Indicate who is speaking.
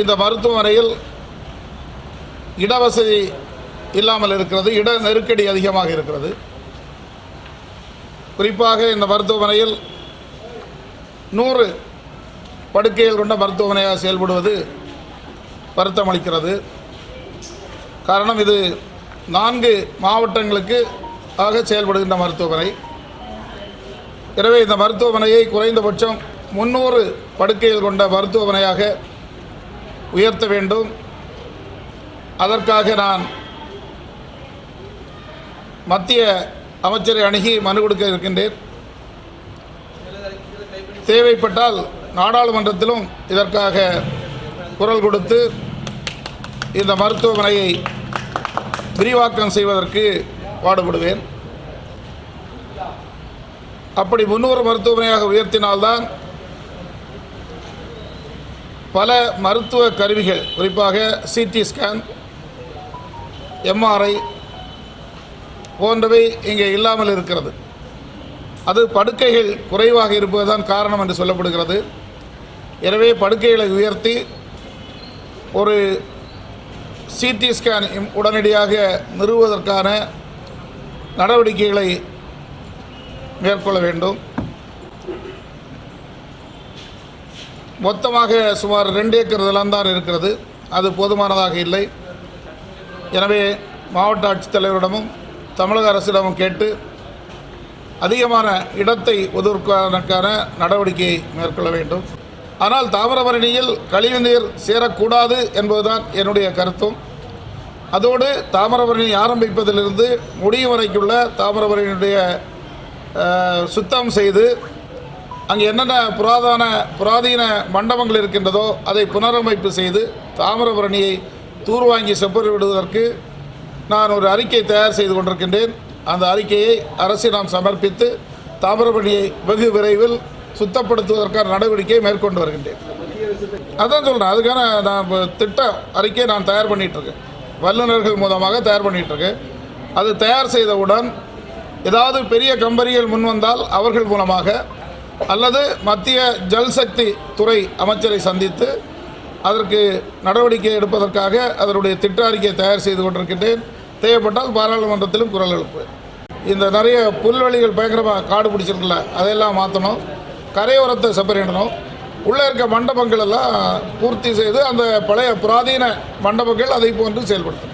Speaker 1: இந்த மருத்துவமனையில் இடவசதி இல்லாமல் இருக்கிறது இட நெருக்கடி அதிகமாக இருக்கிறது. குறிப்பாக இந்த மருத்துவமனையில் நூறு படுக்கைகள் கொண்ட மருத்துவமனையாக செயல்படுவது வருத்தம் அளிக்கிறது காரணம் இது நான்கு மாவட்டங்களுக்கு ஆக செயல்படுகின்ற மருத்துவமனை. எனவே இந்த மருத்துவமனையை குறைந்தபட்சம் முன்னூறு படுக்கைகள் கொண்ட மருத்துவமனையாக உயர்த்த வேண்டும். அதற்காக நான் மத்திய அமைச்சரை அணுகி மனு கொடுக்க இருக்கின்றேன். தேவைப்பட்டால் நாடாளுமன்றத்திலும் இதற்காக குரல் கொடுத்து இந்த மருத்துவமனையை விரிவாக்கம் செய்வதற்கு பாடுபடுவேன். அப்படி முன்னூறு மருத்துவமனையாக உயர்த்தினால்தான் பல மருத்துவ கருவிகள் குறிப்பாக சிடி ஸ்கேன் எம்ஆர்ஐ போன்றவை இங்கே இல்லாமல் இருக்கிறது. அது படுக்கைகள் குறைவாக இருப்பதுதான் காரணம் என்று சொல்லப்படுகிறது. எனவே படுக்கைகளை உயர்த்தி ஒரு சிடி ஸ்கேன் இம்- உடனடியாக நிறுவுவதற்கான நடவடிக்கைகளை மேற்கொள்ள வேண்டும். மொத்தமாக சுமார் ரெண்டு ஏக்கர் நிலம்தான் இருக்கிறது. அது போதுமானதாக இல்லை. எனவே மாவட்ட ஆட்சித்தலைவரிடமும் தமிழக அரசிடமும் கேட்டு அதிகமான இடத்தை ஒதுக்குவதற்கான நடவடிக்கையை மேற்கொள்ள வேண்டும். ஆனால் தாமிரபரணியில் கழிவுநீர் சேரக்கூடாது என்பதுதான் என்னுடைய கருத்தும். அதோடு தாமிரபரணி ஆரம்பிப்பதிலிருந்து முடியும் வரைக்குள்ள தாமிரபரணியுடைய சுத்தம் செய்து அங்கே என்னென்ன புராதன புராதீன மண்டபங்கள் இருக்கின்றதோ அதை புனரமைப்பு செய்து தாமிரபரணியை தூர்வாங்கி செப்பறி விடுவதற்கு நான் ஒரு அறிக்கை தயார் செய்து கொண்டிருக்கின்றேன். அந்த அறிக்கையை அரசிடம் சமர்ப்பித்து தாமிரபரணியை வெகு விரைவில் சுத்தப்படுத்துவதற்கான நடவடிக்கையை மேற்கொண்டு வருகின்றேன். அதான் சொல்கிறேன் அதுக்கான நான் திட்ட அறிக்கையை நான் தயார் பண்ணிகிட்ருக்கேன் இருக்கேன் வல்லுநர்கள் மூலமாக தயார் பண்ணிகிட்ருக்கேன் இருக்கேன் அது தயார் செய்தவுடன் ஏதாவது பெரிய கம்பெனிகள் முன்வந்தால் அவர்கள் மூலமாக அல்லது மத்திய ஜல்சக்தி துறை அமைச்சரை சந்தித்து அதற்கு நடவடிக்கை எடுப்பதற்காக அதனுடைய திட்ட அறிக்கையை தயார் செய்து கொண்டிருக்கின்றேன். தேவைப்பட்டால் பாராளுமன்றத்திலும் குரல் எழுப்புவேன் இந்த நிறைய புல்வெளிகள் பயங்கரமாக காடு பிடிச்சிருக்குல்ல அதையெல்லாம் மாற்றணும் கரையோரத்தை செப்பரேடணும் உள்ளே இருக்க மண்டபங்கள் எல்லாம் பூர்த்தி செய்து அந்த பழைய புராதீன மண்டபங்கள் அதை போன்று செயல்படுத்தணும்.